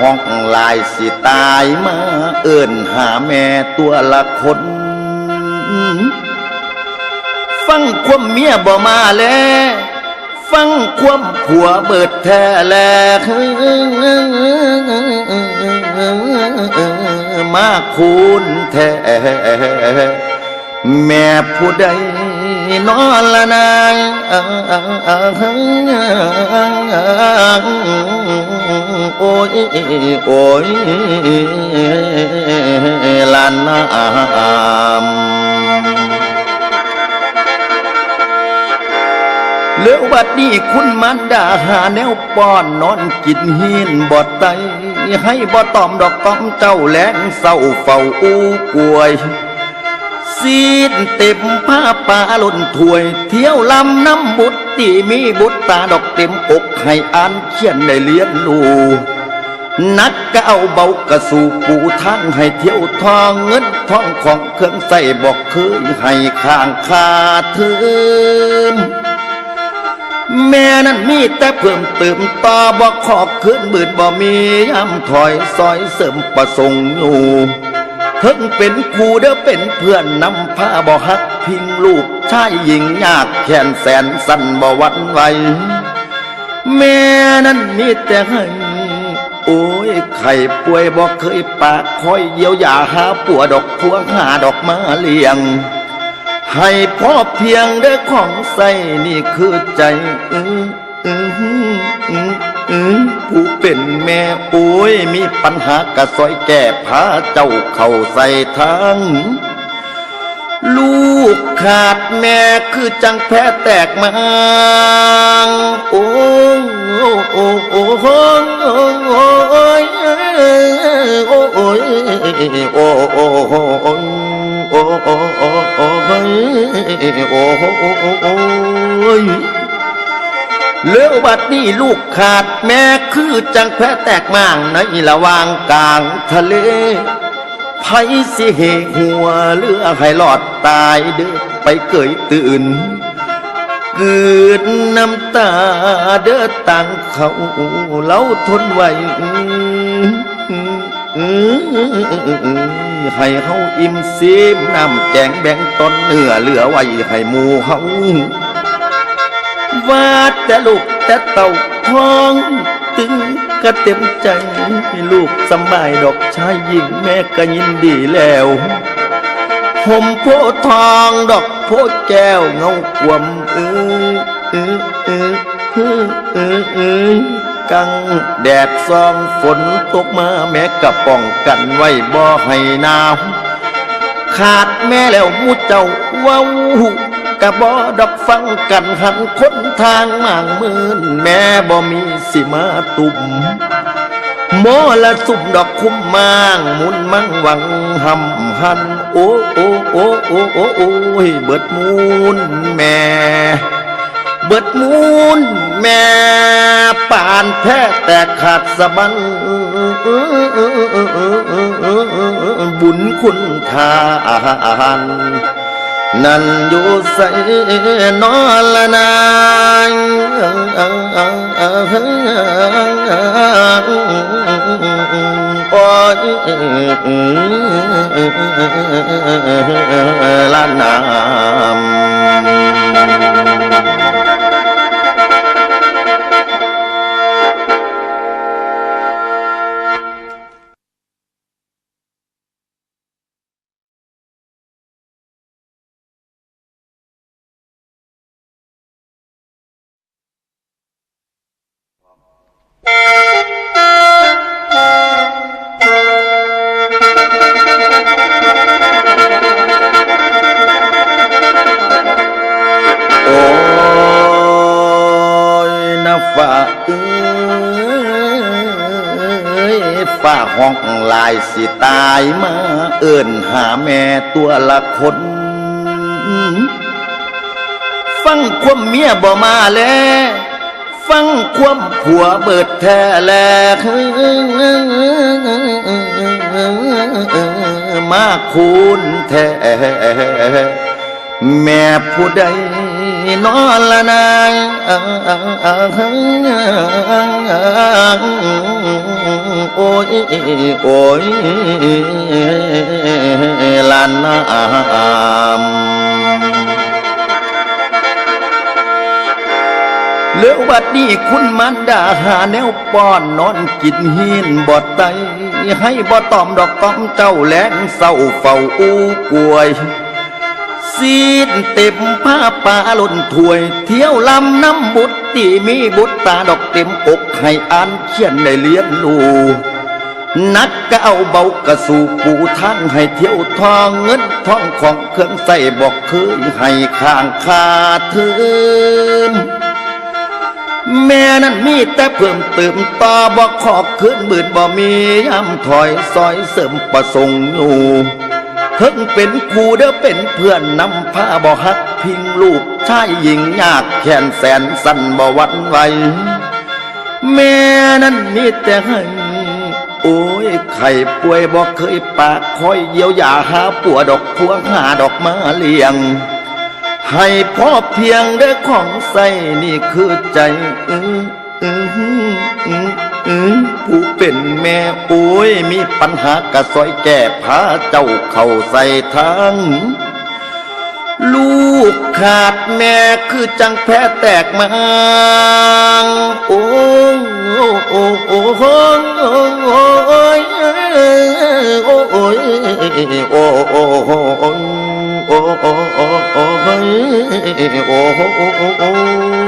ห้องลายสิตายมาเอิ่นหาแม่ตัวละคน ฟังความเมียบ่มาแล ฟังความผัวเบิดแท้แลมาคูณแท้แม่ผู้ใดนอนละนาง โอ้ยโอ้ยลานนามเหลือวัดนี้คุณมันดาหาแนวป้อนนอนกินหินบ่ไตให้บ่ตอมดอกต้อมเจ้าแหลงเศร้าเฝ้าอู้กวย ซีดเต็มผ้าป่าล่นถวย เที่ยวลำน้ำบุตรที่มีบุตรตาดอกเต็มอกให้อ่านเขียนได้เลี้ยนลูนักก็เอาเบากระสู่ปูทางให้เที่ยวทองเงินทองของเครื่องใส่บอกเคยให้ข้างคาเทิมแม่นั้นมีแต่เพิ่มเติมต่อบอกขอบขึ้นบืดบ่มีย้ำถอยซอยเสริมประสงค์อยู่ เพิ่งเป็นครูเด้อเป็นเพื่อนนำผ้าบ่ฮักพิงลูกชายหญิงยากแขนแสนสั่นบ่หวันไหวแม่นั้นมีแต่ให้โอ้ยไข่ป่วยบ่เคยปากคอยเยียวยาหาปัวดอกพวงหาดอกมาเลี้ยง ให้พ่อเพียงเด้อของใส่นี่คือใจอืออืออือ ผู้เป็นแม่ป่วยมีปัญหากระซอยแก้พาเจ้าเข้าใส่ทางลูกขาดแม่คือจังแพ้แตกมางโอ้โอ้โอ้โอ้โอ้ยโอ้โอ้ยโอ้โอ้โอ้โอ้โอ้โอ้โอ้โอ้โอ้โอ้ เลือบัดนี้ลูกขาดแม่คือจังแพ้แตกม่างในระหว่างกลางทะเลไผสิเหหัวเรือให้หลอดตายเด้อไปเกยตื่นเกิดน้ำตาเด้อต่างเขาเล่าทนไหวให้เฮาอิ่มซีมน้ำแจงแบ่งตนเนื้อเหลือไว้ให้หมูเฮา ว่าแต่ลูกแต่เต่าท้อง ตึงก็เต็มใจให้ลูกสบายดอกชายหญิงแม่ก็ยินดีแล้วห่มโพธิ์ทองดอกโพธิ์แก้วเงาขวมเออเออเออเออเออเออกังแดดซองฝนตกมาแม่ก็ป้องกันไว้บ่ให้หนาวขาดแม่แล้วมูเจ้าว้า กะบ่ดอกฟังกันหันคนทางมางมืนแม่บ่มีสิมาตุ่มหมละสุมดอกคุ้มมางมุนมั่งหวังหำหัน โอ้โอ้โอ้โอ้โอ้โอ้เบิดมูนแม่ เบิดมูนแม่ป่านแพ้แต่ขาดสะบันบุญคุณทาน nàn vũ sậy nó là nàng ôi là nàng ยฝ่าห้องลายสิตายมาเอิ่นหาแม่ตัวละคน ฟังความเมียบ่มาแล ฟังความผัวเบิดแท้แลมาคูณแท้แม่ผู้ใดนอนละนาง โอ้ยโอ้ยลานน้ำเลือวัดนี้คุณมันดาหาแนวป้อนนอนกินหินบอดไตให้บ่ตอมดอกก้อมเจ้าแหลงเศร้าเฝ้าอู้กวย ซีดเต็มผ้าป่าหล่นถวย เที่ยวลำน้ำบุตรที่มีบุตรตาดอกเต็มอกให้อ่านเขียนได้เลียนลูนักก็เอาเบากระสู่ปูทางให้เที่ยวทองเงินทองของเครื่องใส่บอกเคยให้ข้างคาเทิมแม่นั้นมีแต่เพิ่มเติมต่อบอกขอขึ้นหมื่นบ่มีย้ำถอยซอยเสริมประสงค์อยู่ เพิ่งเป็นครูเด้อเป็นเพื่อนนำพาบ่ฮักพิงลูกชายหญิงยากแขนแสนสั่นบ่วันไหวแม่นั้นมีแต่ให้โอ้ยไข่ป่วยบ่เคยปากคอยเยียวยาหาปัวดอกพวงหาดอกมาเลี้ยง ให้พ่อเพียงได้ของใส่นี่คือใจอืออืออือ อื้อผู้เป็นแม่โอ้ย มีปัญหากระซอยแก่พาเจ้าเข้าใส่ทางลูกขาดแม่คือจังแพ้แตกมางโอ้โอ้โอ้โอ้โอ้โอ้ยโอ้โอ้โอ้โอ้โอ้โอ้โอ้โอ้โอ้โอ้โอ้โอ้